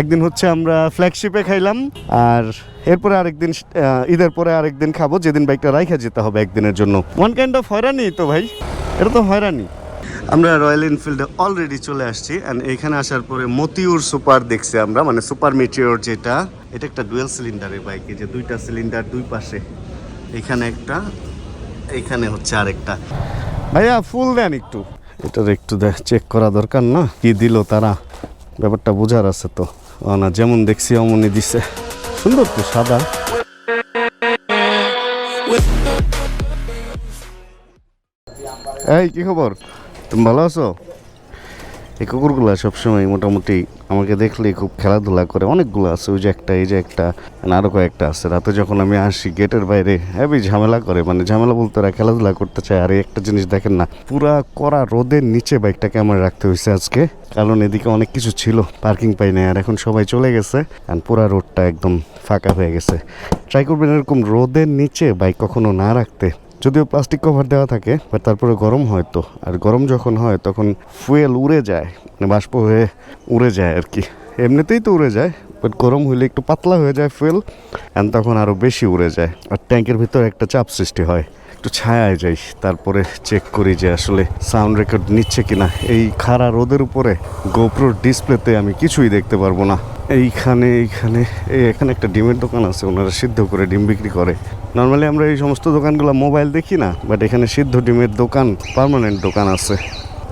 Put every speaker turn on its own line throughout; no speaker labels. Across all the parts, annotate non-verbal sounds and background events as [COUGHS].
একদিন হচ্ছে আমরা ফ্ল্যাগশিপে খাইলাম, আর এরপরে আরেকদিন ঈদের পরে আরেকদিন খাব, যেদিন বাইকটা রাইখা যেতে হবে একদিনের জন্য। ওয়ান কাইন্ড অফ হয়রানি তো ভাই, এটা তো হয়রানি। আমরা রয়্যাল এনফিল্ডে অলরেডি চলে আসছি অ্যান্ড এখানে আসার পরে মতিউর সুপার দেখছি আমরা মানে সুপার মেটিওর যেটা, এটা একটা ডুয়েল সিলিন্ডারের বাইক যে দুইটা সিলিন্ডার দুই পাশে, এখানে একটা, এখানে হচ্ছে আরেকটা। ভাইয়া ফুল দেন একটু। এটার একটু চেক করা দরকার না, কি দিল তারা? ব্যাপারটা বোঝার আছে তো। না যেমন দেখছি অমনি দিছে। সুন্দর তো সাদা। এই কি খবর? তুমি ভালো আছো? এই কুকুরগুলো সবসময় মোটামুটি আমাকে দেখলে খুব খেলাধুলা করে। অনেকগুলো আছে, ওই যে একটা, এই যে একটা and আরও কয়েকটা আছে। রাতে যখন আমি আসি গেটের বাইরে, হেবি ঝামেলা করে মানে ঝামেলা বলতে ওরা খেলাধুলা করতে চায়। আর একটা জিনিস দেখেন না, পুরা করা রোদের নিচে বাইকটাকে আমার রাখতে হয়েছে আজকে। কারণ এদিকে অনেক কিছু ছিল, পার্কিং পাই নাই, আর এখন সবাই চলে গেছে। আর পুরা রোডটা একদম ফাঁকা হয়ে গেছে। ট্রাই করবেন এরকম রোদের নিচে বাইক কখনো না রাখতে। যদিও প্লাস্টিক কভার দেওয়া থাকে বাট তারপরে গরম হয় তো। আর গরম যখন হয়, তখন ফুয়েল উড়ে যায় মানে বাষ্প হয়ে উড়ে যায় আর কি। এমনিতেই তো উড়ে যায় বাট গরম হইলে একটু পাতলা হয়ে যায় ফুয়েল অ্যান্ড তখন আরও বেশি উড়ে যায়। আর ট্যাঙ্কের ভিতর একটা চাপ সৃষ্টি হয়, একটু ছায়ায় যাই, তারপরে চেক করি যে আসলে সাউন্ড রেকর্ড নিচ্ছে কিনা। এই খাড়া রোদের উপরে গোপ্রোর ডিসপ্লেতে আমি কিছুই দেখতে পারব না। এইখানে এইখানে, এই এখানে একটা ডিমের দোকান আছে, ওনারা সিদ্ধ করে ডিম বিক্রি করে। নর্মালি আমরা এই সমস্ত দোকানগুলো মোবাইল দেখি না বাট এখানে সিদ্ধ ডিমের দোকান পার্মানেন্ট দোকান আছে।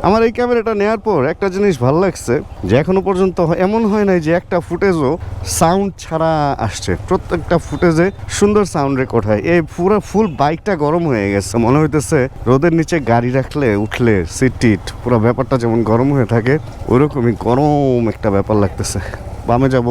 আমার এই ক্যামেরাটা নেওয়ার পর একটা জিনিস ভালো লাগছে, যে এখনও পর্যন্ত এমন হয় নাই যে একটা ফুটেজও সাউন্ড ছাড়া আসছে। প্রত্যেকটা ফুটেজে সুন্দর সাউন্ড রেকর্ড হয়। এই পুরো ফুল বাইকটা গরম হয়ে গেছে। মনে হইতেছে রোদের নিচে গাড়ি রাখলে উঠলে সিট টিট, পুরো ব্যাপারটা যেমন গরম হয়ে থাকে, ওরকমই গরম একটা ব্যাপার লাগতেছে। বামে যাব।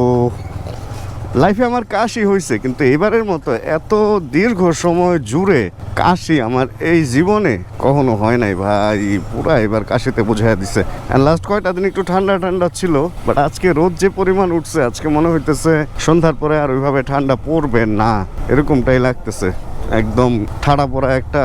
লাইফে আমার কাশি হয়েছে কিন্তু এবারের মতো এত দীর্ঘ সময় জুড়ে কাশি আমার এই জীবনে কখনো হয় নাই ভাই। পুরা এবার কাশিতে বোঝাই দিছে। লাস্ট কয়টা দিন একটু ঠান্ডা ঠান্ডা ছিল বাট আজকে রোদ যে পরিমাণ উঠছে, আজকে মনে হইতেছে সন্ধ্যার পরে আর ওইভাবে ঠান্ডা পড়বে না। এরকমটাই লাগতেছে। একদম ঠাড়া পড়া একটা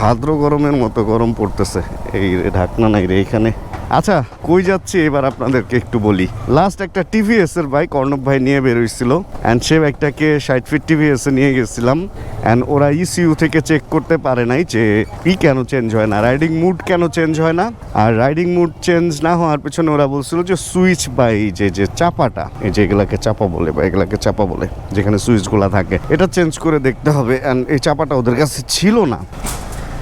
ভাদ্র গরমের মতো গরম পড়তেছে এই ঢাকনা নাই রে এখানে। আচ্ছা কই যাচ্ছি? এবার আপনাদেরকে একটু বলি। লাস্ট একটা টিভিএস এর বাইক অর্ণব ভাই নিয়ে বেরোইছিল অ্যান্ড সে একটাকে ষাট ফিট টিভিএস এ নিয়ে গেছিলাম। অ্যান্ড ওরা ইসিইউ থেকে চেক করতে পারে নাই যে ই কেন চেঞ্জ হয় না। রাইডিং মুড কেন চেঞ্জ হয় না? আর রাইডিং মুড চেঞ্জ না হওয়ার পেছনে ওরা বলছিল যে সুইচ বা এই যে যে চাপাটা, এই যে এগুলাকে চাপা বলে বা এগুলাকে চাপা বলে, যেখানে সুইচগুলা থাকে, এটা চেঞ্জ করে দেখতে হবে। অ্যান্ড এই চাপাটা ওদের কাছে ছিল না।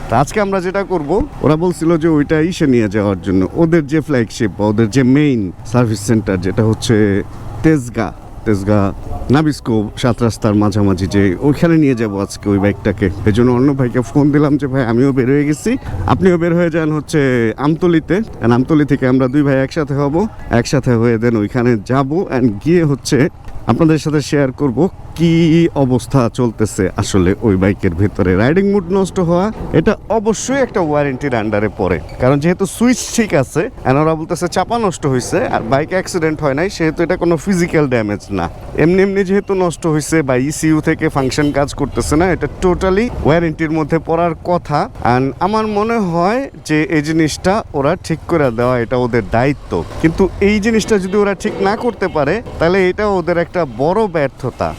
তা আজকে আমরা যেটা করব, ওরা বলছিল যে ওইটা ইসে নিয়ে যাওয়ার জন্য। ওদের যে ফ্ল্যাগশিপ বা ওদের যে মেইন সার্ভিস সেন্টার যেটা হচ্ছে তেজগা তেজগা নাবিস্কো সাত রাস্তার মাঝামাঝি যে ওইখানে নিয়ে যাব আজকে ওই বাইকটাকে। এই জন্য অন্য ভাইকে ফোন দিলাম যে, ভাই, আমিও বের হয়ে গেছি। আপনিও বের হয়ে যান হচ্ছে আমতলিতে। And আমতলি থেকে আমরা দুই ভাই একসাথে হব। একসাথে হয়ে দেন ওইখানে যাব অ্যান্ড গিয়ে হচ্ছে আপনাদের সাথে শেয়ার করব কি অবস্থা চলতেছে আসলে ওই বাইকের ভেতরে। রাইডিং মুড নষ্ট হওয়া, এটা অবশ্যই একটা ওয়ারেন্টির আন্ডারে পড়ে। কারণ যেহেতু সুইচ ঠিক আছে ওরা বলতেছে চাপা নষ্ট হয়েছে আর বাইক অ্যাক্সিডেন্ট হয় নাই, সেহেতু এটা কোনো ফিজিক্যাল ড্যামেজ না। এমনি এমনি যেহেতু নষ্ট হয়েছে বা ইসিইউ থেকে ফাংশন কাজ করতেছে না, এটা টোটালি ওয়ারেন্টির মধ্যে পড়ার কথা। অ্যান্ড আমার মনে হয় যে এই জিনিসটা ওরা ঠিক করে দেওয়া এটা ওদের দায়িত্ব। কিন্তু এই জিনিসটা যদি ওরা ঠিক না করতে পারে, তাহলে এটা ওদের একটা বড় ব্যর্থতা।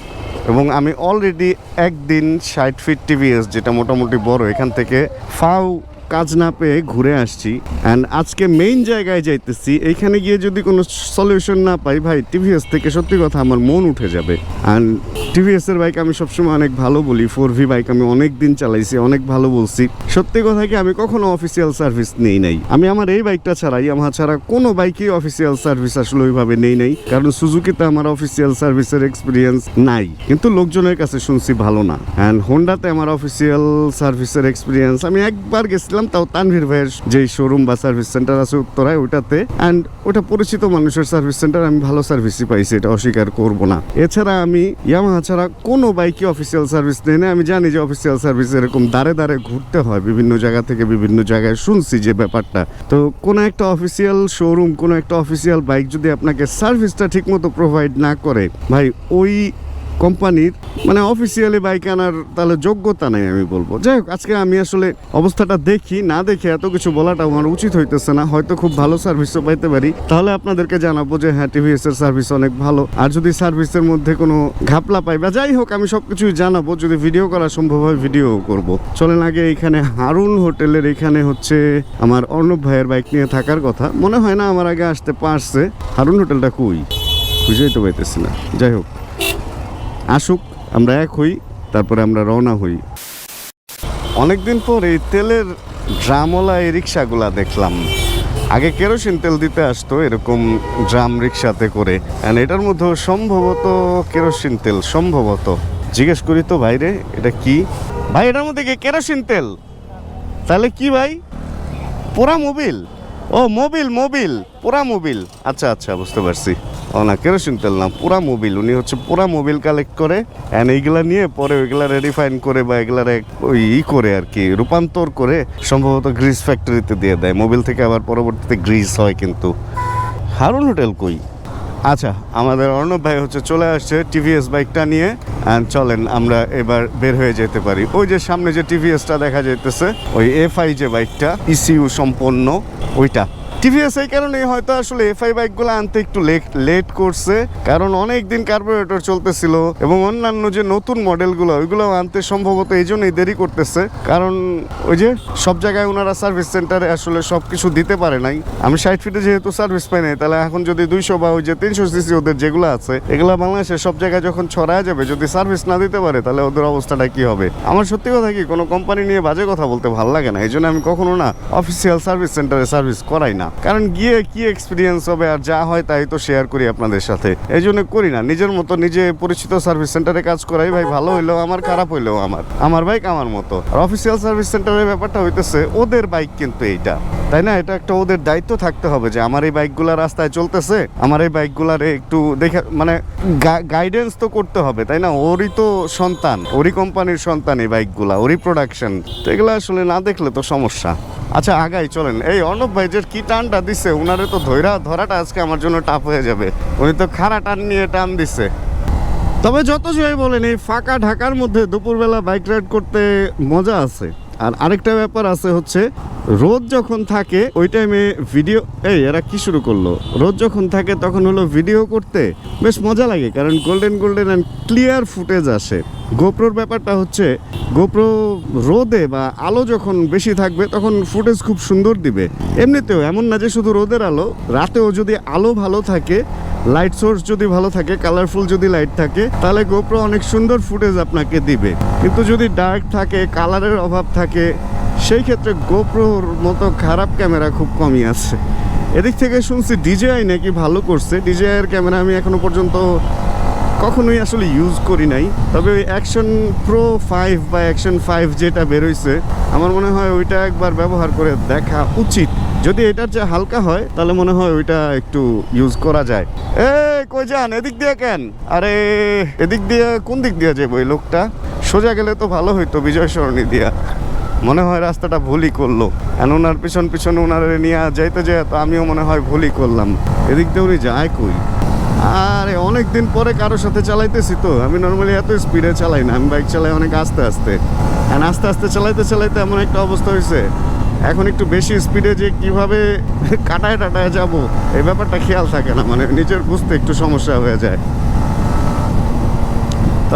এবং আমি অলরেডি একদিন ষাট ফিট টিভিএস যেটা মোটামুটি বড়, এখান থেকে ফাও কাজ না পেয়ে ঘুরে আসছি। অ্যান্ড আজকে মেইন জায়গায় যাইতেছি। এইখানে গিয়ে যদি কোনো সলিউশন না পাই, ভাই টিভিএস থেকে সত্যি কথা আমার মন উঠে যাবে। অ্যান্ড টিভিএস এর বাইক আমি সবসময় অনেক ভালো বলি। ফোর ভি বাইক আমি অনেক দিন চালাইছি, অনেক ভালো বলছি। সত্যি কথা কি, আমি কখনো অফিসিয়াল সার্ভিস নেই নাই। আমি আমার এই বাইকটা ছাড়াই, আমার ছাড়া কোনো বাইকেই অফিসিয়াল সার্ভিস আসলে ওইভাবে নেই নাই। কারণ সুজুকিতে আমার অফিসিয়াল সার্ভিসের এক্সপিরিয়েন্স নাই। কিন্তু লোকজনের কাছে শুনছি ভালো না। অ্যান্ড হোন্ডাতে আমার অফিসিয়াল সার্ভিসের এক্সপিরিয়েন্স আমি একবার গেছিলাম তাও তানভীর ভাইয়ের যে শোরুম বা সার্ভিস সেন্টার আছে উত্তরায় ওটাতে অ্যান্ড ওটা পরিচিত মানুষের সার্ভিস সেন্টার আমি ভালো সার্ভিসই পাইছি, এটা অস্বীকার করব না। এছাড়া আমি ইয়ামাহা ছাড়া কোনো বাইকে অফিসিয়াল সার্ভিস নেই না। আমি জানি যে অফিসিয়াল সার্ভিস এরকম দাঁড়ে দাঁড়ে ঘুরতে হয়, বিভিন্ন জায়গা থেকে বিভিন্ন জায়গায় শুনছি যে ব্যাপারটা। তো কোনো একটা অফিসিয়াল শোরুম কোনো একটা অফিসিয়াল বাইক যদি আপনাকে সার্ভিসটা ঠিকমতো প্রোভাইড না করে, ভাই, ওই কোম্পানির মানে অফিসিয়ালি বাইক আনার তাহলে যোগ্যতা নেই আমি বলব। যাই হোক, আজকে আমি আসলে অবস্থাটা দেখি, না দেখে এত কিছু বলাটা আমার উচিত হইতেছে না, হয়তো খুব ভালো সার্ভিসও পাইতে পারি। তাহলে আপনাদেরকে জানাব যে হ্যাঁ টিভিএস এর সার্ভিস অনেক ভালো। আর যদি সার্ভিসের মধ্যে কোনো ঘাপলা পাই বা যাই হোক, আমি সবকিছুই জানাব, যদি ভিডিও করা সম্ভব হয় ভিডিও করব। চলেন আগে এখানে হারুন হোটেলের এখানে হচ্ছে আমার অর্ণব ভাইয়ের বাইক নিয়ে থাকার কথা। মনে হয় না আমার আগে আসতে পারছে। হারুন হোটেলটা কই? বুঝেই তো পাইতেছি না। যাই হোক। আসুক, আমরা এক হই, তারপরে আমরা রওনা হই। অনেকদিন পর এই তেলের ড্রামওয়ালা এই রিক্সাগুলা দেখলাম। আগে কেরোসিন তেল দিতে আসতো, এরকম ড্রাম রিক্সাতে করে। And এটার মধ্যে সম্ভবত কেরোসিন তেল, সম্ভবত। জিজ্ঞেস করি, তো ভাইরে এটা কি? ভাই, এটার মধ্যে কি কেরোসিন তেল? তাহলে কি ভাই? পোড়া মোবিল। ও, মোবিল মোবিল পুরা মোবিল। আচ্ছা আচ্ছা বুঝতে পারছি। ও না, কেরোসিন তেল না পুরা মোবিল। উনি হচ্ছে পুরা মোবিল কালেক্ট করে অ্যান্ড এইগুলা নিয়ে পরে ওইগুলা রিফাইন করে বা এগুলার ওই ই করে আর কি, রূপান্তর করে সম্ভবত গ্রিস ফ্যাক্টরিতে দিয়ে দেয়। মোবিল থেকে আবার পরবর্তীতে গ্রিস হয় কিন্তু। হারুন হোটেল কই? আচ্ছা আমাদের অর্ণব ভাই হচ্ছে চলে আসছে টিভিএস বাইকটা নিয়ে। অ্যান্ড চলেন, আমরা এবার বের হয়ে যেতে পারি। ওই যে সামনে যে টিভিএসটা দেখা যেতেছে ওই এফআই যে বাইকটা ইসিউ সম্পন্ন, ওইটা। টিভিএস এই কারণেই হয়তো আসলে এফআই বাইকগুলো আনতে একটু লেট করছে। কারণ অনেক দিন কার্বোরেটর চলতেছিল এবং অন্যান্য যে নতুন মডেলগুলো ওইগুলো আনতে সম্ভবত এই জন্যই দেরি করতেছে। কারণ ওই যে সব জায়গায় ওনারা সার্ভিস সেন্টারে আসলে সব কিছু দিতে পারে নাই। আমি ষাট ফিটে যেহেতু সার্ভিস পাই নাই, তাহলে এখন যদি দুইশো বা ওই যে তিনশো সিসি ওদের যেগুলো আছে, এগুলো বাংলাদেশে সব জায়গায় যখন ছড়ায় যাবে, যদি সার্ভিস না দিতে পারে, তাহলে ওদের অবস্থাটা কি হবে? আমার সত্যি কথা কি, কোনো কোম্পানি নিয়ে বাজে কথা বলতে ভালো লাগে না। এই জন্য আমি কখনো না অফিসিয়াল সার্ভিস সেন্টারে সার্ভিস করাই না। কারণ গিয়ে কি এক্সপিরিয়েন্স হবে আর যা হয় তাই তো শেয়ার করি আপনাদের সাথে। এই জন্য করি না। নিজের মতো নিজে পরিচিত সার্ভিস সেন্টারে কাজ করাই ভাই, ভালো হইলেও আমার, খারাপ হইলেও আমার। আমার বাইক আমার মতো। আর অফিসিয়াল সার্ভিস সেন্টারের ব্যাপারটা হইতেছে, ওদের বাইক কিন্তু এইটা। তাই না? এটা একটা ওদের দায়িত্ব থাকতে হবে যে আমার এই বাইকগুলা রাস্তায় চলতেছে, আমার এই বাইকগুলারে একটু দেখে মানে গাইডেন্স তো করতে হবে, তাই না? ওরই তো সন্তান, ওরই কোম্পানির সন্তান এই বাইকগুলা ওরই প্রোডাকশন তো এগুলো আসলে না দেখলে তো সমস্যা। আচ্ছা আগাই, চলেন। এই অর্ণব ভাই যে কি টানটা দিচ্ছে উনারে তো ধৈরা ধরাটা আজকে আমার জন্য টাফ হয়ে যাবে। উনি তো খাড়া টান নিয়ে টান দিচ্ছে তবে যত যাই বলেন, এই ফাঁকা ঢাকার মধ্যে দুপুরবেলা বাইক রাইড করতে মজা আছে। আর আরেকটা ব্যাপার আছে হচ্ছে, রোদ যখন থাকে, ওই টাইমে ভিডিও এই, এরা কি শুরু করল? রোদ যখন থাকে, তখন হলো ভিডিও করতে বেশ মজা লাগে, কারণ golden golden and clear footage আসে। গোপ্রোর ব্যাপারটা হচ্ছে গোপ্রো রোদে বা আলো যখন বেশি থাকবে, তখন ফুটেজ খুব সুন্দর দিবে। এমনিতেও এমন না যে শুধু রোদের আলো, রাতেও যদি আলো ভালো থাকে লাইট সোর্স যদি ভালো থাকে কালারফুল যদি লাইট থাকে, তাহলে গোপ্রো অনেক সুন্দর ফুটেজ আপনাকে দিবে। কিন্তু যদি ডার্ক থাকে কালারের অভাব থাকে, সেই ক্ষেত্রে গোপ্রোর মতো খারাপ ক্যামেরা খুব কমই আছে। এদিক থেকে শুনছি ডিজেআই নাকি ভালো করছে। ডিজেআইয়ের ক্যামেরা আমি এখনও পর্যন্ত কখনোই আসলে ইউজ করি নাই। তবে ওই অ্যাকশন প্রো ফাইভ বা অ্যাকশন ফাইভ যেটা বেরোইছে, আমার মনে হয় ওইটা একবার ব্যবহার করে দেখা উচিত। যদি এটার যে হালকা হয়, তাহলে মনে হয় ওইটা একটু ইউজ করা যায়। এ কই যান? এদিক দিয়ে কেন? আরে, এদিক দিয়ে, কোন দিক দিয়ে যাব ওই লোকটা? সোজা গেলে তো ভালো হইতো বিজয় সরণি দিয়া। মনে হয় রাস্তাটা ভুলই করল। আর ওনার পিছন পিছন ওনারে নিয়ে যাইতে যায় তো আমিও মনে হয় ভুলই করলাম। এদিক দিয়ে উনি যায় কই? আরে অনেক দিন পরে কারোর সাথে চালাইতেছি তো। আমি নর্মালি এত স্পিডে চালাই না, আমি বাইক চালাই অনেক আস্তে আস্তে। আর আস্তে আস্তে চালাইতে চালাইতে এমন একটা অবস্থা হয়েছে এখন একটু বেশি স্পিডে যে কীভাবে কাটায় টাটায় যাব, এই ব্যাপারটা খেয়াল থাকে না মানে নিজের বুঝতে একটু সমস্যা হয়ে যায়।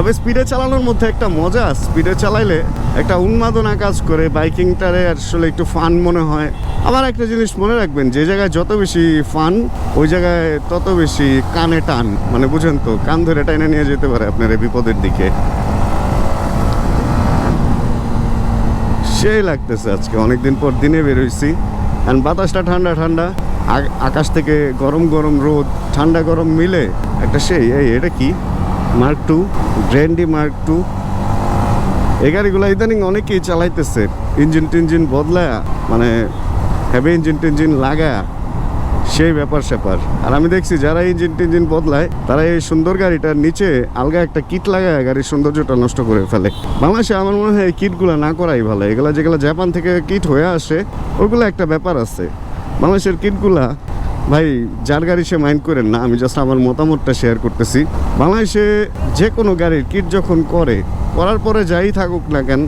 তবে স্পিডে চালানোর মধ্যে একটা মজা, স্পিডে চালাইলে একটা উন্মাদনা কাজ করে, বাইকিংটারে আসলে একটু ফান মনে হয়। আবার একটা জিনিস মনে রাখবেন, যে জায়গায় যত বেশি ফান ওই জায়গায় তত বেশি কানে টান। মানে বুঝেন তো, কান ধরে টাইনে নিয়ে যেতে পারে আপনার বিপদের দিকে। সেই লাগতেছে আজকে, অনেকদিন পর দিনে বেরোইছি অ্যান্ড বাতাসটা ঠান্ডা ঠান্ডা আকাশ থেকে গরম গরম রোদ, ঠান্ডা, গরম মিলে একটা সেই, এই, এটা কি? Mark two Grande Mark two এই গাড়িগুলো ইদানিং অনেকেই চালাইতেছে। ইঞ্জিন টিঞ্জিন বদলায়া মানে হেভি ইঞ্জিন টিঞ্জিন লাগায়া, সেই ব্যাপার স্যাপার। আর আমি দেখছি যারা ইঞ্জিন টিঞ্জিন বদলায়, তারা এই সুন্দর গাড়িটার নিচে আলগা একটা কিট লাগায় গাড়ির সৌন্দর্যটা নষ্ট করে ফেলে। বাংলাদেশে আমার মনে হয় এই কিটগুলো না করাই ভালো। এগুলা যেগুলো জাপান থেকে কিট হয়ে আসে ওইগুলো একটা ব্যাপার আছে। বাংলাদেশের কিটগুলা ভাই, যার গাড়ি সে মাইন্ড করেন না, আমি জাস্ট আমার মতামতটা শেয়ার করতেছি। বাংলাদেশে যে কোনো গাড়ির কিট যখন করে, করার পরে যাই থাকুক না কেন,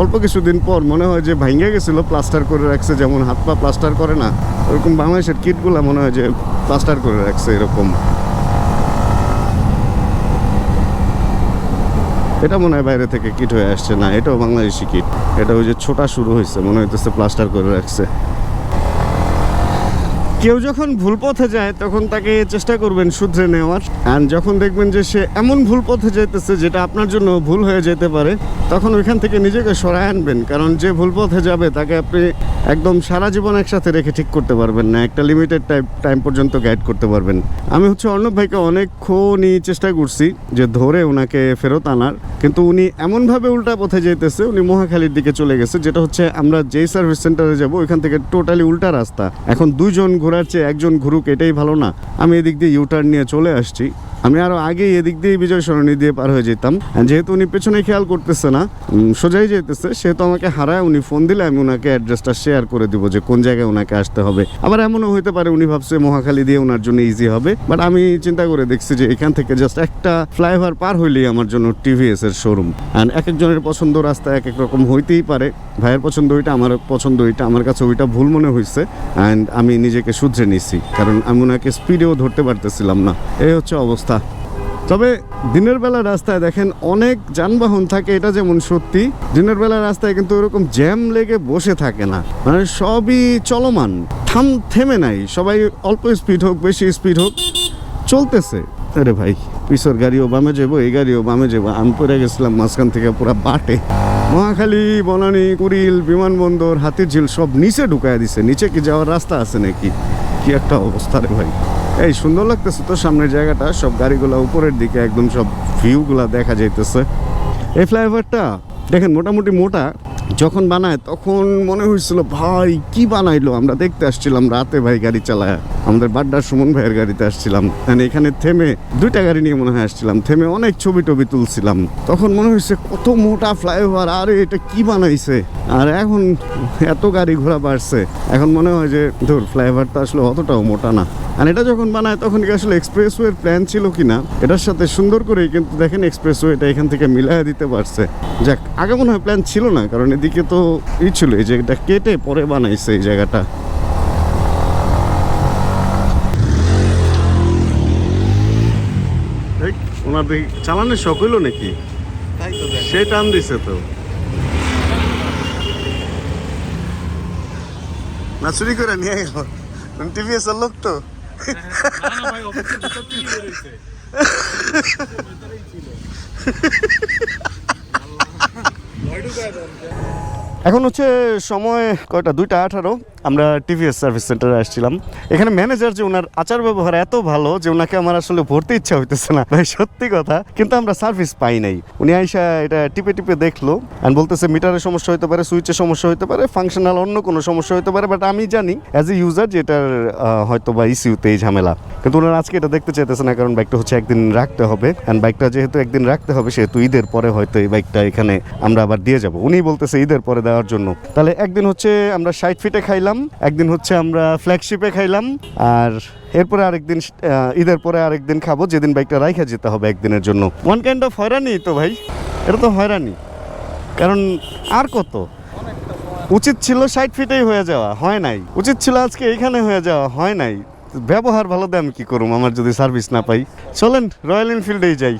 অল্প কিছুদিন পর মনে হয় যে ভাঙ্গে গেছিল প্লাস্টার করে রাখছে, যেমন হাত পা প্লাস্টার করে না, ওরকম বাংলাদেশের কিটগুলো মনে হয় যে প্লাস্টার করে রাখছে এরকম। এটা মনে হয় বাইরে থেকে কিট হয়ে আসছে, না, এটাও বাংলাদেশি কিট এটা ওই যে ছোটা শুরু হয়েছে, মনে হইতেছে প্লাস্টার করে রাখছে। কেউ যখন ভুল পথে যায়, তখন তাকে চেষ্টা করবেন শুধরে নেওয়ার। আর যখন দেখবেন যে সে এমন ভুল পথে যেতেছে যেটা আপনার জন্য ভুল হয়ে যেতে পারে, তখন ওইখান থেকে নিজেকে সরায় আনবেন। কারণ যে ভুল পথে যাবে, তাকে আপনি একদম সারা জীবন একসাথে রেখে ঠিক করতে পারবেন না। একটা লিমিটেড টাইম টাইম পর্যন্ত গাইড করতে পারবেন। আমি হচ্ছে অর্ণব ভাইকে অনেকক্ষণই চেষ্টা করছি যে ধরে ওনাকে ফেরত আনার। কিন্তু উনি এমনভাবে উল্টা পথে যেতেছে উনি মহাখালীর দিকে চলে গেছে, যেটা হচ্ছে আমরা যেই সার্ভিস সেন্টারে যাব, ওইখান থেকে টোটালি উল্টা রাস্তা। এখন দুইজন ঘোরার চেয়ে একজন ঘুরুক, এটাই ভালো না। আমি এদিক দিয়ে ইউটার্ন নিয়ে চলে আসছি। আমি আরও আগে এদিক দিয়ে বিজয় সরণি দিয়ে পার হয়ে যেতাম। যেহেতু উনি পেছনে খেয়াল করতেছে না সোজাই যেতেছে, সেহেতু আমাকে হারায় উনি ফোন দিলে আমি ওনাকে অ্যাড্রেসটা শেয়ার করে দিব যে কোন জায়গায় ওনাকে আসতে হবে। আবার এমনও হতে পারে উনি ভাবছে মহাখালী দিয়ে ওনার জন্য ইজি হবে। বাট আমি চিন্তা করে দেখছি যে এখান থেকে জাস্ট একটা ফ্লাইওভার পার হইলেই আমার জন্য টিভিএস এর শোরুম অ্যান্ড এক একজনের পছন্দ রাস্তা এক এক রকম হইতেই পারে। ভাইয়ের পছন্দ ওইটা আমার পছন্দ ওইটা, আমার কাছে ওইটা ভুল মনে হয়েছে অ্যান্ড আমি নিজেকে শুধরে নিছি কারণ আমি ওনাকে স্পিডেও ধরতে পারতেছিলাম না। এই হচ্ছে অবস্থা। তবে দিনের বেলা রাস্তায় দেখেন অনেক যানবাহন থাকে, এটা যেমন সত্যি, দিনের বেলা রাস্তায় কিন্তু ওরকম জ্যাম লেগে বসে থাকে না। মানে সবই চলমান, থাম, থেমে নাই। সবাই অল্প স্পিড হোক, বেশি স্পিড হোক, চলতেছে। আরে ভাই, পিছর গাড়িও বামে যাব এই গাড়িও বামে যাব আমি পড়ে গেছিলাম মাঝখান থেকে পুরো বাটে। মহাখালী, বনানী, কুড়িল, বিমানবন্দর হাতির ঝিল সব নিচে ঢুকায় দিছে। নিচে কি যাওয়ার রাস্তা আছে নাকি? কি একটা অবস্থা রে ভাই। এই সুন্দর লাগতেছে তো সামনের জায়গাটা। সব গাড়িগুলো উপরের দিকে একদম সব ভিউগুলা দেখা যাইতেছে। এই ফ্লাইওভারটা দেখেন মোটামুটি মোটা। যখন বানায়, তখন মনে হয়েছিল, ভাই, কি বানাইলো? আমরা দেখতে আসছিলাম রাতে ভাই গাড়ি চালায়। আমাদের বাড্ডার সুমন ভাইয়ের গাড়িতে আসছিলাম। এখানে থেমে দুইটা গাড়ি নিয়ে মনে হয় আসছিলাম। থেমে অনেক ছবি টবি তুলছিলাম। তখন মনে হয়েছে, কত মোটা ফ্লাইওভার, আরে এটা কি বানাইছে? আর এখন এত গাড়ি ঘোড়া বাড়ছে। এখন মনে হয় যে, ধর ফ্লাইওভারটা আসলে অতটাও মোটা না। আর এটা যখন বানায়, তখন কি আসলে এক্সপ্রেসওয়ের প্ল্যান ছিল কি না এটার সাথে সুন্দর করে কিন্তু দেখেন এক্সপ্রেসওয়েটা এখান থেকে মিলাই দিতে পারছে। যাক, আগে মনে হয় প্ল্যান ছিল না, কারণ এদিকে তো ই ছিল এই যে এটা কেটে পরে বানাইছে এই জায়গাটা। ওনার দেখি চালানোর শখ হইল নাকি?
তাই তো দেখ
সে টান দিছে তো। না চুরি করে নিয়ে গেল টিভিএস এর লোক তো।
না না ভাই [LAUGHS] অফিসের ভিতর থেকে বেরোইছে ভেতরেই ছিল ভয় ঢুকায় দেন
এখন হচ্ছে সময় কয়টা? দুইটা আঠারো। আমরা টিভিএস সার্ভিস সেন্টারে আসছিলাম। এখানে ম্যানেজার যে ওনার আচার ব্যবহার এত ভালো যে ওনাকে আমার আসলে ভর্তি ইচ্ছা হইতেছে না। ভাই, সত্যি কথা, কিন্তু আমরা সার্ভিস পাই নাই। উনি আইসা এটা টিপে টিপে দেখল আর বলতেছে, মিটারের সমস্যা হতে পারে, সুইচের সমস্যা হতে পারে ফাংশনাল অন্য কোনো সমস্যা হতে পারে বাট আমি জানি অ্যাজ এ ইউজার যে এটার হয়তো বা ইস্যুতে এই ঝামেলা। কিন্তু ওনারা আজকে এটা দেখতে চাইতেছে না, কারণ বাইকটা হচ্ছে একদিন রাখতে হবে অ্যান্ড বাইকটা যেহেতু একদিন রাখতে হবে, সেহেতু ঈদের পরে হয়তো এই বাইকটা এখানে আমরা আবার দিয়ে যাব। উনি বলতেছে, ঈদের পরে দেওয়ার জন্য। তাহলে একদিন হচ্ছে আমরা ষাট ফিটে খাইলাম একদিন হচ্ছে আমরা ফ্ল্যাগশিপে খাইলাম, আর এরপরে আরেকদিন ঈদের পরে আরেকদিন খাব, যেদিন বাইকটা রাইখা যেতে হবে একদিনের জন্য। ওয়ান কাইন্ড অফ হয়রানি তো ভাই, এটা তো হয়রানি। কারণ আর কত? উচিত ছিল ষাট ফিটেই হয়ে যাওয়া, হয় নাই। উচিত ছিল আজকে এইখানে হয়ে যাওয়া, হয় নাই। ব্যবহার ভালো দিয়ে আমি কি করুম, আমার যদি সার্ভিস না পাই। চলেন রয়্যাল এনফিল্ডেই যাই।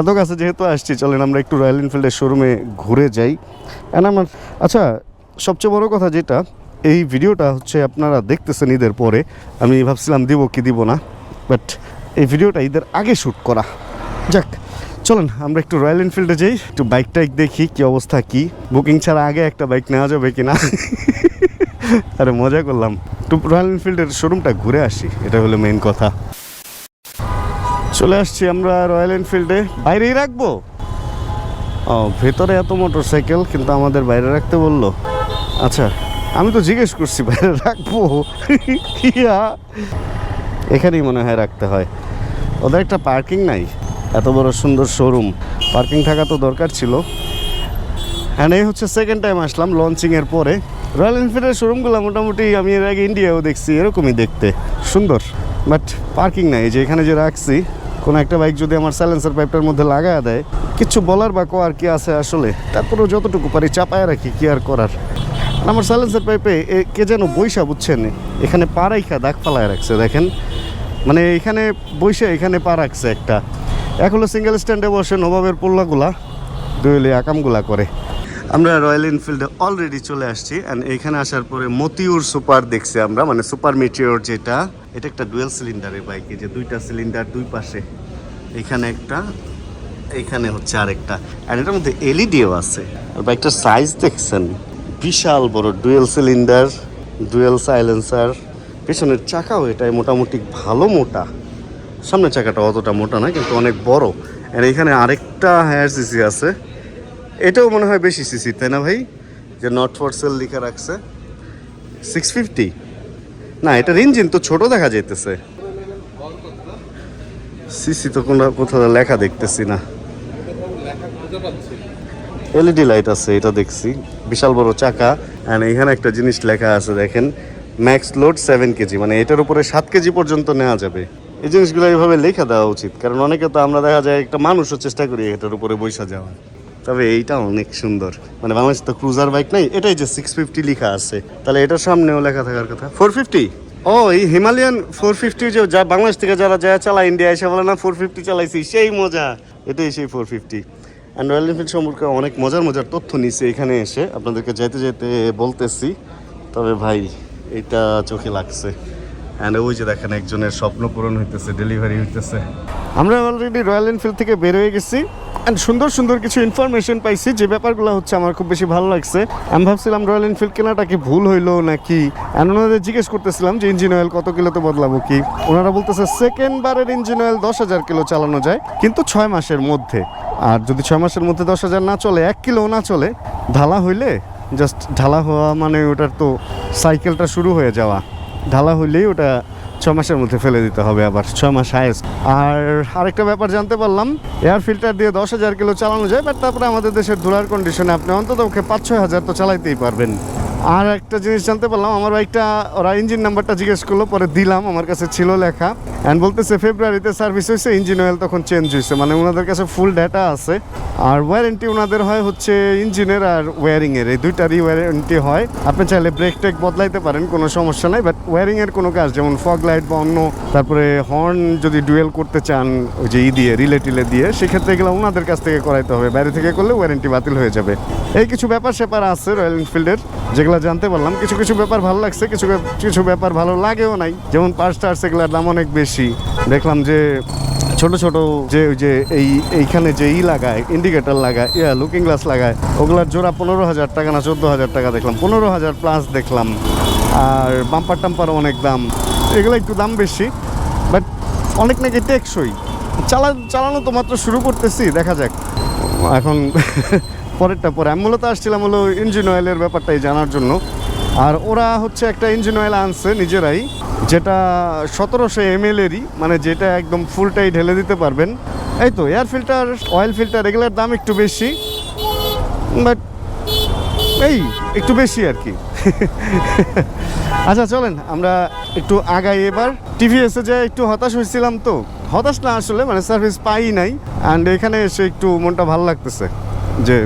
এত কাছে যেহেতু আসছি, চলেন আমরা একটু রয়্যাল এনফিল্ডের শোরুমে ঘুরে যাই। And আমার আচ্ছা সবচেয়ে বড় কথা যেটা, এই ভিডিওটা হচ্ছে আপনারা দেখতেছেন ঈদের পরে। আমি ভাবছিলাম দিব কি দিব না বাট এই ভিডিওটা ঈদের আগে শ্যুট করা। যাক, চলেন, আমরা একটু রয়্যাল এনফিল্ডে যাই, একটু বাইক টাইক দেখি কি অবস্থা, কি বুকিং ছাড়া আগে একটা বাইক নেওয়া যাবে কি না আরে, মজা করলাম। একটু রয়্যাল এনফিল্ডের শোরুমটা ঘুরে আসি, এটা হলো মেইন কথা। চলে আসছি আমরা রয়্যাল এনফিল্ডে বাইরেই রাখব? ও, ভেতরে এত মোটর সাইকেল কিন্তু আমাদের বাইরে রাখতে বলল। আচ্ছা আমি তো জিজ্ঞেস করছি বাইরে রাখব? এখানেই মনে হয় রাখতে হয়। ওদের একটা পার্কিং নাই, এত বড় সুন্দর শোরুম পার্কিং থাকা তো দরকার ছিল। হ্যাঁ এই হচ্ছে সেকেন্ড টাইম আসলাম লঞ্চিংয়ের পরে। রয়্যাল এনফিল্ডের শোরুমগুলো মোটামুটি আমি এর আগে ইন্ডিয়াও দেখছি, এরকমই দেখতে। সুন্দর। বাট পার্কিং নাই যে এখানে যে রাখছি, কোনো একটা বাইক যদি আমার সাইলেন্সার পাইপটার মধ্যে লাগায় দেয়, কিছু বলার বা কোয়ার কি আছে আসলে? তারপরেও যতটুকু পারি চাপায় রাখি, কি আর করার? আমার সাইলেন্সার পাইপে কে যেন বৈশা বুঝছেন, এখানে পা রাইখা দাগ ফালায় রাখছে, দেখেন। মানে এখানে বৈশা, এখানে পা রাখছে একটা। এক হলো সিঙ্গেল স্ট্যান্ডে বসে নবাবের পোল্লাগুলা দুইলে আকামগুলা করে। আমরা রয়্যাল এনফিল্ডে অলরেডি চলে আসছি অ্যান্ড এখানে আসার পরে মতিউর সুপার দেখছি আমরা মানে সুপার মিটিওর যেটা, এটা একটা ডুয়েল সিলিন্ডারের বাইকে যে দুইটা সিলিন্ডার দুই পাশে। এখানে একটা, এখানে হচ্ছে আরেকটা। অ্যান্ড এটার মধ্যে এলইডিও আছে। বাইকটার সাইজ দেখছেন? বিশাল বড় ডুয়েল সিলিন্ডার, ডুয়েল সাইলেন্সার। পেছনের চাকাও এটাই মোটামুটি ভালো মোটা। সামনের চাকাটা অতটা মোটা না কিন্তু অনেক বড়। আর এখানে আরেকটা হায়ার সিসি আছে। এটাও মনে হয় বেশি সিসি তাই না ভাই? যে নট ফর সেল লেখা রাখছে। সিক্স ফিফটি না এটার ইঞ্জিন তো ছোট দেখা যাইতেছে। সিসি তো কোনো কোথাও লেখা দেখতেছি না। এলইডি লাইট আছে, এটা দেখছি। বিশাল বড় চাকা। অ্যান্ড এখানে একটা জিনিস লেখা আছে, দেখেন ম্যাক্স লোড সেভেন কেজি মানে এটার উপরে সাত কেজি পর্যন্ত নেওয়া যাবে। এই জিনিসগুলো এইভাবে লেখা দেওয়া উচিত, কারণ অনেকে তো আমরা দেখা যায় একটা মানুষও চেষ্টা করি এটার উপরে বৈশা যাওয়া তবে এইটা অনেক সুন্দর। মানে বাংলাদেশ তো ক্রুজার বাইক নাই, এটাই যে সিক্স ফিফটি লেখা আছে। তাহলে এটার সামনেও লেখা থাকার কথা। ফোর ফিফটি ও, এই হিমালয়ান ফোর ফিফটি যে যা বাংলাদেশ থেকে যারা যায় চালায় ইন্ডিয়া এসে বলে, না ফোর ফিফটি চালাইছি, সেই মজা। এটাই সেই four fifty and Royal Enfield সম্পর্কে অনেক মজার মজার তথ্য নিচ্ছে এখানে এসে। আপনাদেরকে যেতে যেতে বলতেছি, তবে ভাই এটা চোখে লাগছে। অ্যান্ড ওই যে দেখেন একজনের স্বপ্ন পূরণ হইতেছে ডেলিভারি হইতেছে। আমরা অলরেডি রয়্যাল এনফিল্ড থেকে বের হয়ে গেছি। অ্যান্ড সুন্দর সুন্দর কিছু ইনফরমেশন পাইছি, যে ব্যাপারগুলো হচ্ছে আমার খুব বেশি ভালো লাগছে। আমি ভাবছিলাম রয়্যাল এনফিল্ড কেনাটা কি ভুল হইল নাকি? অ্যান্ড ওনাদের জিজ্ঞেস করতেছিলাম যে ইঞ্জিন অয়েল কত কিলোতে বদলাবো কি? ওনারা বলতেছে সেকেন্ড বারের ইঞ্জিন অয়েল দশ হাজার কিলো চালানো যায়, কিন্তু ছয় মাসের মধ্যে। আর যদি ছয় মাসের মধ্যে দশ হাজার না চলে, এক কিলো না চলে, ঢালা হইলে জাস্ট ঢালা হওয়া মানে ওটার তো সাইকেলটা শুরু হয়ে যাওয়া। ঢালা হইলেই ওটা ছ মাসের মধ্যে ফেলে দিতে হবে আবার ছ মাস হায়েস্ট। আর আরেকটা ব্যাপার জানতে পারলাম এয়ার ফিল্টার দিয়ে দশ হাজার কিলো চালানো যায় বাট তারপরে আমাদের দেশের ধুলার কন্ডিশনে আপনি অন্তত পাঁচ ছয় হাজার তো চালাইতেই পারবেন। আর একটা জিনিস জানতে পারলাম, আমার বাইকটা ওরা ইঞ্জিন নাম্বারটা জিজ্ঞেস করল, পরে দিলাম, আমার কাছে ছিল লেখা। অ্যান্ড বলতেছে ফেব্রুয়ারিতে সার্ভিস হয়েছে ইঞ্জিন অয়েল তখন চেঞ্জ হয়েছে। মানে ওনাদের কাছে ফুল ডেটা আছে। আর ওয়ারেন্টি ওনাদের হয় হচ্ছে ইঞ্জিনের আর ওয়ারিংয়ের এই দুইটারই ওয়ারেন্টি হয়। আপনি চাইলে ব্রেক টেক বদলাইতে পারেন, কোনো সমস্যা নাই। বাট ওয়ারিংয়ের কোনো কাজ, যেমন ফগ লাইট বা অন্য, তারপরে হর্ন যদি ডুয়েল করতে চান, ওই যে ই দিয়ে রিলে টিলে দিয়ে, সেক্ষেত্রে এগুলো ওনাদের কাছ থেকে করাইতে হবে। বাইরে থেকে করলে ওয়ারেন্টি বাতিল হয়ে যাবে। এই কিছু ব্যাপার স্যাপার আছে রয়্যাল এনফিল্ডের যেগুলো জানতে পারলাম। কিছু কিছু ব্যাপার ভালো লাগছে, কিছু কিছু ব্যাপার ভালো লাগেও নাই। যেমন পার্স টার্স এগুলোর দাম অনেক বেশি। দেখলাম যে ছোট ছোট যে ওই যে এই, এইখানে যে ই লাগায় ইন্ডিকেটর লাগায়, ইয়া লুকিং গ্লাস লাগায়, ওগুলার জোড়া পনেরো হাজার টাকা না চোদ্দ হাজার টাকা দেখলাম। পনেরো হাজার প্লাস দেখলাম। আর বাম্পার টাম্পারও অনেক দাম। এগুলো একটু দাম বেশি বাট অনেক নাকি টেকসই। চালা, চালানো তো মাত্র শুরু করতেছি, দেখা যাক। এখন [LAUGHS] পরেরটা পরে। আমি মূলত আসছিলাম হলো ইঞ্জিন অয়েলের ব্যাপারটাই জানার জন্য। আর ওরা হচ্ছে একটা ইঞ্জিন অয়েল আনছে নিজেরাই, যেটা সতেরোশো এম এরই মানে যেটা একদম ফুলটাই ঢেলে দিতে পারবেন। এই তো এয়ার ফিল্টার অয়েল ফিল্টার এগুলোর দাম একটু বেশি বাট এই, একটু বেশি আর কি। [LAUGHS] আচ্ছা চলেন, আমরা একটু আগাই এবার। টিভিএসে যে একটু হতাশ হয়েছিলাম তো। হতাশ না আসলে মানে সার্ভিস পাই নাই অ্যান্ড এখানে এসে একটু মনটা ভালো লাগতেছে। যে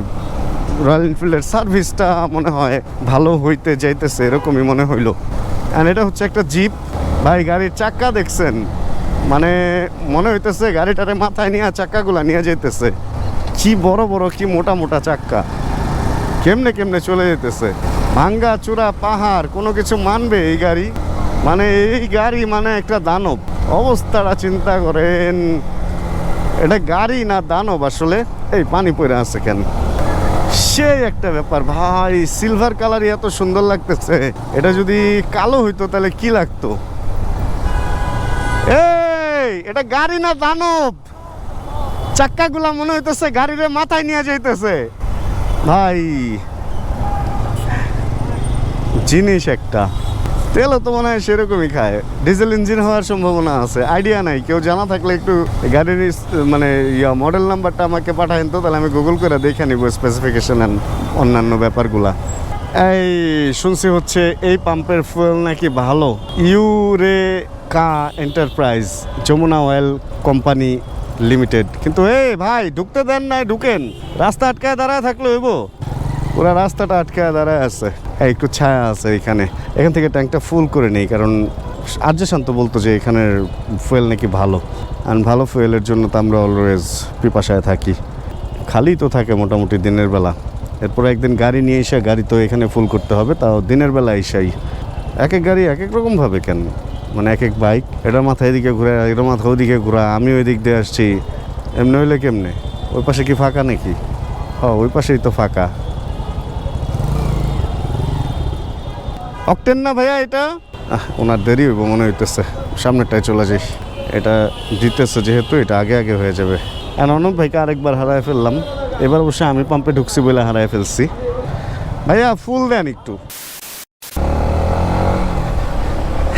রয়্যাল এনফিল্ডের সার্ভিসটা মনে হয় ভালো হইতে যাইতেছে, এরকমই মনে হইল। অ্যান্ড এটা হচ্ছে একটা জিপ ভাই গাড়ির চাক্কা দেখছেন? মানে মনে হইতেছে গাড়িটারে মাথায় নিয়ে চাক্কাগুলা নিয়ে যেতেছে কি বড় বড়, কি মোটা মোটা চাক্কা। কেমনে কেমনে চলে যেতেছে ভাঙ্গা চূড়া পাহাড়, কোনো কিছু মানবে এই গাড়ি? মানে এই গাড়ি মানে একটা দানব। অবস্থাটা চিন্তা করেন, এটা গাড়ি না দানব আসলে? এই পানি পড়ে আছে কেন? সেই একটা ব্যাপার ভাই সিলভার কালারই এত সুন্দর লাগতেছে। এটা যদি কালো হইতো তাহলে কি লাগতো? এই, এটা গাড়ি না দানব? চাক্কাগুলা মনে হইতেছে গাড়িরে মাথায় নিয়ে যাইতেছে। ভাই, জিনিস একটা। তেলও তো মনে হয় সেরকমই খায়। ডিজেল ইঞ্জিন হওয়ার সম্ভাবনা আছে। আইডিয়া নাই। কেউ জানা থাকলে একটু গাড়ির মানে ইয়া মডেল নাম্বারটা আমাকে পাঠায়েন তো, তাহলে আমি গুগল করে দেখে নিব স্পেসিফিকেশন অন্যান্য ব্যাপারগুলা। এই, শুনছি হচ্ছে এই পাম্পের ফুয়েল নাকি ভালো। Eureka enterprise Jamuna oil company limited কিন্তু এই ভাই, ঢুকতে দেন নাই, ঢুকেন। রাস্তা আটকায় দাঁড়ায় থাকলে হইব। পুরো রাস্তাটা আটকায় দাঁড়ায় আছে। একটু ছায়া আছে এখানে। এখান থেকে ট্যাঙ্কটা ফুল করে নেই, কারণ আর্য শান্ত বলতো যে এখানের ফুয়েল নাকি ভালো। আর ভালো ফুয়েলের জন্য তো আমরা অলওয়েজ পিপাসায় থাকি। খালি তো থাকে মোটামুটি দিনের বেলা। এরপর একদিন গাড়ি নিয়ে এসে, গাড়ি তো এখানে ফুল করতে হবে, তাও দিনের বেলা এসাই। এক এক গাড়ি এক এক রকম ভাবে কেন? মানে এক এক বাইক এটার মাথা এদিকে ঘুরে এটার মাথা ওদিকে ঘোরা আমি ওই দিক দিয়ে আসছি। এমনি হইলে কেমনে? ওই পাশে কি ফাঁকা নাকি? হ, ওই পাশেই তো ফাঁকা। অকটেন না ভাইয়া এটা? ওনার দেরি হইব, মনে হইতেছে। সামনেটায় চলে যাই। এটা দিতেছে যেহেতু, এটা আগে আগে হয়ে যাবে। অনন্ত ভাইকে আরেকবার হারায় ফেললাম। এবার অবশ্য আমি পাম্পে ঢুকছি বলে হারায় ফেলছি। ভাইয়া ফুল দেন একটু।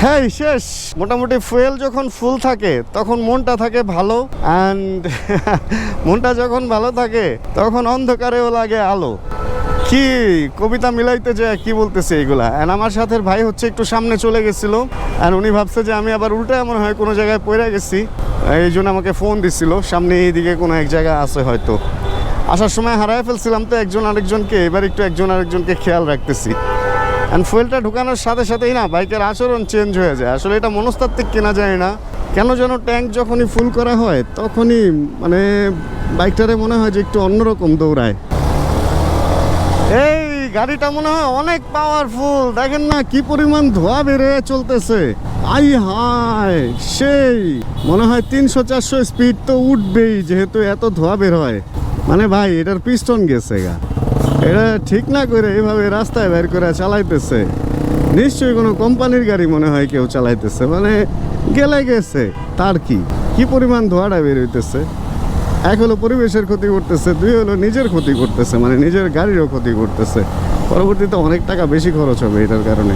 হ্যাঁ শেষ! মোটামুটি ফুয়েল যখন ফুল থাকে, তখন মনটা থাকে ভালো। অ্যান্ড [LAUGHS] মনটা যখন ভালো থাকে, তখন অন্ধকারেও লাগে আলো। কি কবিতা মিলাইতে যে কি বলতেছে এগুলা? অ্যান্ড আমার সাথে ভাই হচ্ছে একটু সামনে চলে গেছিল অ্যান্ড উনি ভাবছে যে আমি আবার উল্টে মনে হয় কোনো জায়গায় পড়ে গেছি, এই জন্য আমাকে ফোন দিছিল, সামনে এইদিকে কোনো এক জায়গা আছে হয়তো। আসার সময় হারায় ফেলছিলাম তো একজন আরেকজনকে, এবার একটু একজন আরেকজনকে খেয়াল রাখতেছি। অ্যান্ড ফুয়েলটা ঢুকানোর সাথে সাথেই না, বাইকের আচরণ চেঞ্জ হয়ে যায়। আসলে এটা মনস্তাত্ত্বিক কেনা যায় না। কেন যেন ট্যাঙ্ক যখনই ফুল করা হয়, তখনই মানে বাইকটারে মনে হয় যে একটু অন্যরকম দৌড়ায়। এই গাড়িটা মনে হয় অনেক পাওয়ারফুল দেখেন না কি পরিমাণ ধোয়া বেড়ে চলতেছে। আই হায়, সেই। মনে হয় তিনশো চারশো স্পিড তো উঠবেই যেহেতু এত ধোয়া বের হয়। মানে ভাই, এটার পিস্টন গেছে গা। এটা ঠিক না করে এভাবে রাস্তায় বের করে চালাইতেছে। নিশ্চয়ই কোনো কোম্পানির গাড়ি মনে হয় কেউ চালাইতেছে। মানে গেলে গেছে, তার কি? কি পরিমাণ ধোয়াটা বের হইতেছে? এক হলো পরিবেশের ক্ষতি করতেছে, দুই হলো নিজের ক্ষতি করতেছে মানে নিজের গাড়িরও ক্ষতি করতেছে। পরবর্তীতে অনেক টাকা বেশি খরচ হবে এটার কারণে।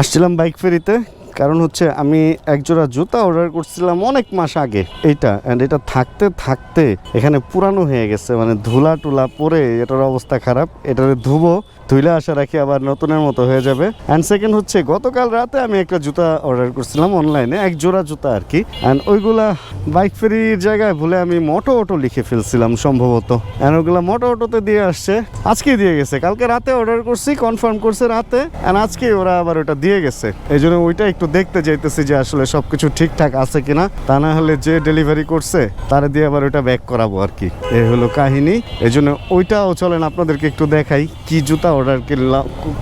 আসছিলাম বাইক ফেরিতে কারণ হচ্ছে আমি একজোড়া জুতা অর্ডার করছিলাম অনেক মাস আগে। এইটা অ্যান্ড এটা থাকতে থাকতে এখানে পুরানো হয়ে গেছে মানে ধুলা টুলা পরে এটার অবস্থা খারাপ। এটারে ধুবো, ধুইলে আশা রাখি আবার নতুনের মতো হয়ে যাবে। অ্যান্ড সেকেন্ড হচ্ছে, গতকাল রাতে আমি একটা জুতা অর্ডার করছিলাম অনলাইনে এক জোড়া জুতা আর কি অ্যান্ড ওইগুলা বাইক ফেরির জায়গায় ভুলে আমি মোটো অটো লিখে ফেলছিলাম সম্ভবত। অ্যান্ড ওগুলা মোটো অটোতে দিয়ে আসছে আজকে দিয়ে গেছে। কালকে রাতে অর্ডার করছি কনফার্ম করছে রাতে। অ্যান্ড আজকে ওরা আবার ওটা দিয়ে গেছে। এই জন্য ওইটা একটু দেখতে যাইতেছি যে আসলে সবকিছু ঠিকঠাক আছে কিনা। তা না হলে যে ডেলিভারি করছে, তারা দিয়ে আবার ওইটা ব্যাক করাবো আর কি। এ হলো কাহিনী। এই জন্য ওইটাও চলেন আপনাদেরকে একটু দেখাই কি জুতা অর্ডার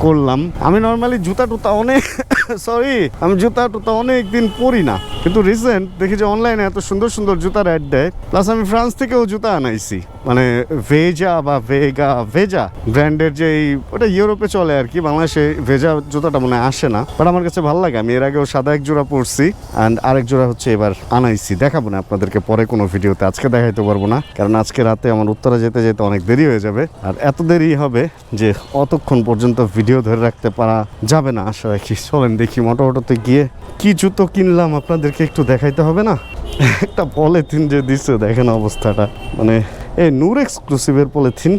করলাম। আমি নর্মালি জুতা টুতা অনেক [COUGHS] সরি আমি জুতা টুতা অনেক দিন পরি না। কিন্তু রিসেন্ট দেখি যে অনলাইনে এত সুন্দর সুন্দর জুতার অ্যাড দেয়। প্লাস আমি ফ্রান্স থেকেও জুতা আনাইছি। মানে ভেজা বা ভেগা ভেজা ব্র্যান্ডের যে ওটা ইউরোপে চলে আর কি। বাংলাদেশে ভেজা জুতাটা মনে আসে না। বাট আমার কাছে ভালো লাগে, আমি এর আগেও সাদা এক জোড়া পরছি অ্যান্ড আরেক জোড়া হচ্ছে এবার আনাইছি। দেখাবো না আপনাদেরকে পরে কোনো ভিডিওতে, আজকে দেখাইতে পারব না, কারণ আজকে রাতে আমার উত্তরা যেতে যেতে অনেক দেরি হয়ে যাবে, আর এত দেরি হবে যে অতক্ষণ পর্যন্ত ভিডিও ধরে রাখতে পারা যাবে না, আশা রাখি। চলেন দেখি মোটো গিয়ে কি জুতো কিনলাম, আপনাদেরকে একটু দেখাইতে হবে না? একটা পলিথিন যে দিচ্ছে দেখেন অবস্থাটা। মানে এই নূর এক্সক্লুসিভের পলিথিন,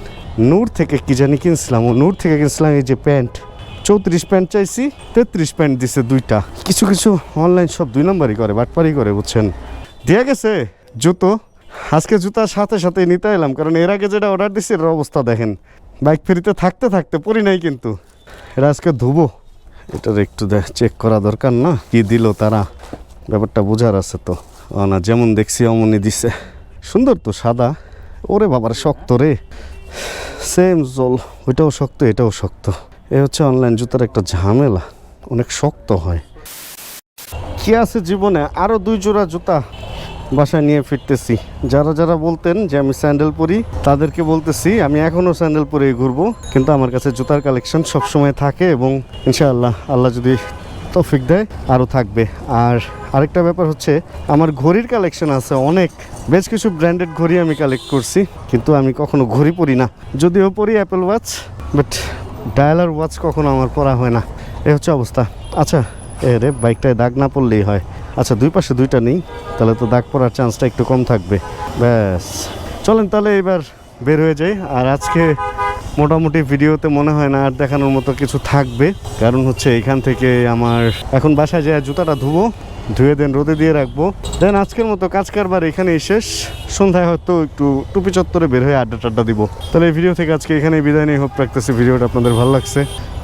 নূর থেকে কি জানি কিনছিলাম, ও নূর থেকে কিনছিলাম এই যে প্যান্ট। চৌত্রিশ প্যান্ট চাইছি, তেত্রিশ প্যান্ট দিছে দুইটা। কিছু কিছু অনলাইন সব দুই নম্বরই করে বাটপারি করে, বুঝছেন? দিয়ে গেছে জুতো। আজকে জুতার সাথে সাথে নিতে এলাম, কারণ এর আগে যেটা অর্ডার দিছি, এর অবস্থা দেখেন। বাইক ফেরিতে থাকতে থাকতে পরি নাই কিন্তু। এটা আজকে ধুবো। এটার একটু চেক করা দরকার না, কি দিল তারা? ব্যাপারটা বোঝার আছে তো। না, যেমন দেখছি অমনই দিছে। সুন্দর তো সাদা। ওরে বাবার, শক্ত রে। সেম জল, ওইটাও শক্ত, এটাও শক্ত। এ হচ্ছে অনলাইন জুতার একটা ঝামেলা, অনেক শক্ত হয়। কি আছে জীবনে? আরও দুই জোড়া জুতা বাসায় নিয়ে ফিরতেছি। যারা যারা বলতেন যে আমি স্যান্ডেল পরি, তাদেরকে বলতেছি, আমি এখনও স্যান্ডেল পরেই ঘুরবো, কিন্তু আমার কাছে জুতার কালেকশন সবসময় থাকে এবং ইনশাআল্লাহ আল্লাহ যদি তৌফিক দেয় আরও থাকবে। আর আরেকটা ব্যাপার হচ্ছে, আমার ঘড়ির কালেকশন আছে অনেক। বেশ কিছু ব্র্যান্ডেড ঘড়ি আমি কালেক্ট করছি, কিন্তু আমি কখনো ঘড়ি পরি না। যদিও পরি Apple watch but dialer watch কখনো আমার পরা হয় না। এ হচ্ছে অবস্থা। আচ্ছা এ রে, বাইকটায় দাগ না পড়লেই হয়। আচ্ছা দুই পাশে দুইটা নেই, তাহলে তো দাগ পড়ার চান্সটা একটু কম থাকবে। ব্যাস। চলেন তাহলে এবার বের হয়ে যাই। আর আজকে মোটামুটি ভিডিওতে মনে হয় না আর দেখানোর মতো কিছু থাকবে। কারণ হচ্ছে এখান থেকে আমার, এখন বাসায় যায় জুতাটা ধুবো। ধুয়ে দেন, রোদে দিয়ে রাখব। দেন আজকের মতো কাজ কারবার এখানেই শেষ। সন্ধ্যায় হয়তো একটু টুপি চত্বরে বের হয়ে আড্ডা টাড্ডা দিব। তাহলে এই ভিডিও থেকে আজকে এখানেই বিদায় নিয়ে হোপ রাখতেছি ভিডিওটা আপনাদের ভালো লাগছে।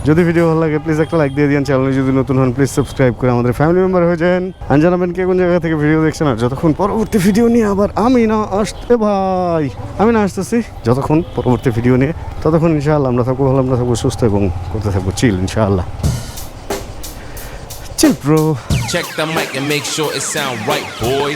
যদি ভিডিও ভালো লাগে প্লিজ একটা লাইক দিয়ে দিন। চ্যানেলে যদি নতুন হন প্লিজ সাবস্ক্রাইব করে আমাদের ফ্যামিলি মেম্বার হয়ে যান। আর জানাবেন কে কোন জায়গা থেকে ভিডিও দেখছেন আর যতক্ষণ পরবর্তী ভিডিও নিয়ে আবার আমি না আসতে ভাই? আমি না আসতেছি, যতক্ষণ পরবর্তী ভিডিও নিয়ে, ততক্ষণ ইনশাআল্লাহ আমরা থাকব, ভালো আমরা থাকব, সুস্থ এবং করতে থাকব চিল ইনশাআল্লাহ। Chill, bro.
Check the mic and make sure it sound right, boy.